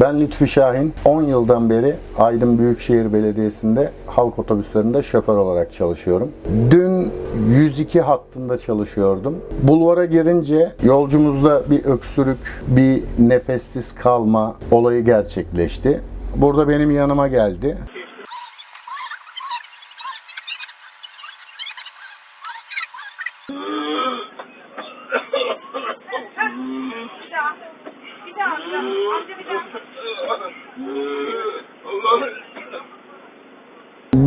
Ben Lütfi Şahin. 10 yıldan beri Aydın Büyükşehir Belediyesi'nde halk otobüslerinde şoför olarak çalışıyorum. Dün 102 hattında çalışıyordum. Bulvara girince yolcumuzda bir öksürük, bir nefessiz kalma olayı gerçekleşti. Burada benim yanıma geldi. Bir daha. Bir daha. Amca bir daha.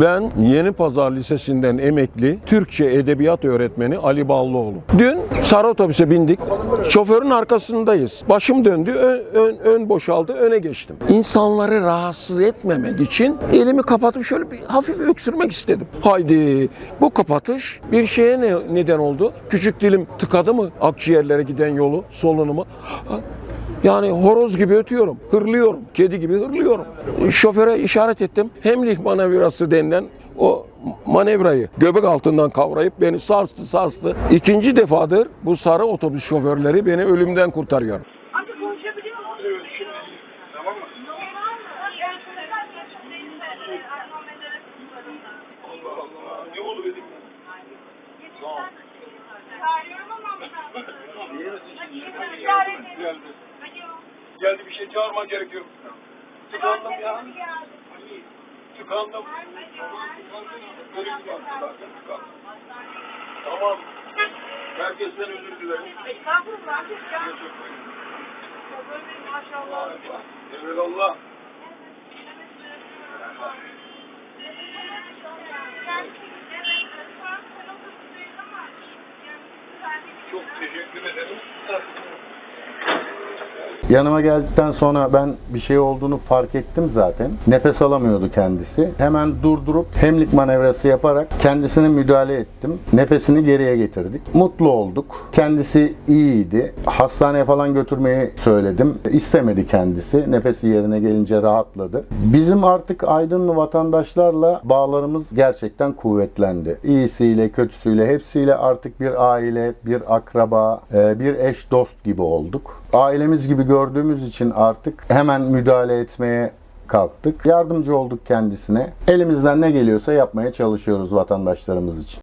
Ben Yeni Pazar Lisesi'nden emekli Türkçe Edebiyat Öğretmeni Ali Ballıoğlu. Dün sarı otobüse bindik. Şoförün arkasındayız. Başım döndü, ön, ön, ön boşaldı, öne geçtim. İnsanları rahatsız etmemek için elimi kapatıp şöyle bir hafif öksürmek istedim. Haydi bu kapatış bir şeye ne, neden oldu? Küçük dilim tıkadı mı akciğerlere giden yolu, solunumu? Yani horoz gibi ötüyorum, hırlıyorum, kedi gibi hırlıyorum. Şoföre işaret ettim. Hemlich manevrası denilen o manevrayı göbek altından kavrayıp beni sarstı sarstı. İkinci defadır bu sarı otobüs şoförleri beni ölümden kurtarıyor. E. Çağırıyorum ama amca. İyi Geldi. Bir şey çağırman gerekiyor. Tıkandım ya. Tıkandım. Tamam. Herkesten özür dilerim. Estağfurullah. maşallah. Evelallah. Çok teşekkür ederim. Yanıma geldikten sonra ben bir şey olduğunu fark ettim zaten. Nefes alamıyordu kendisi. Hemen durdurup hemlik manevrası yaparak kendisine müdahale ettim. Nefesini geriye getirdik. Mutlu olduk. Kendisi iyiydi. Hastaneye falan götürmeyi söyledim. İstemedi kendisi. Nefesi yerine gelince rahatladı. Bizim artık Aydınlı vatandaşlarla bağlarımız gerçekten kuvvetlendi. İyisiyle, kötüsüyle, hepsiyle artık bir aile, bir akraba, e, bir eş dost gibi olduk. Ailemiz gibi gördüğümüz için artık hemen müdahale etmeye kalktık. Yardımcı olduk kendisine. Elimizden ne geliyorsa yapmaya çalışıyoruz vatandaşlarımız için.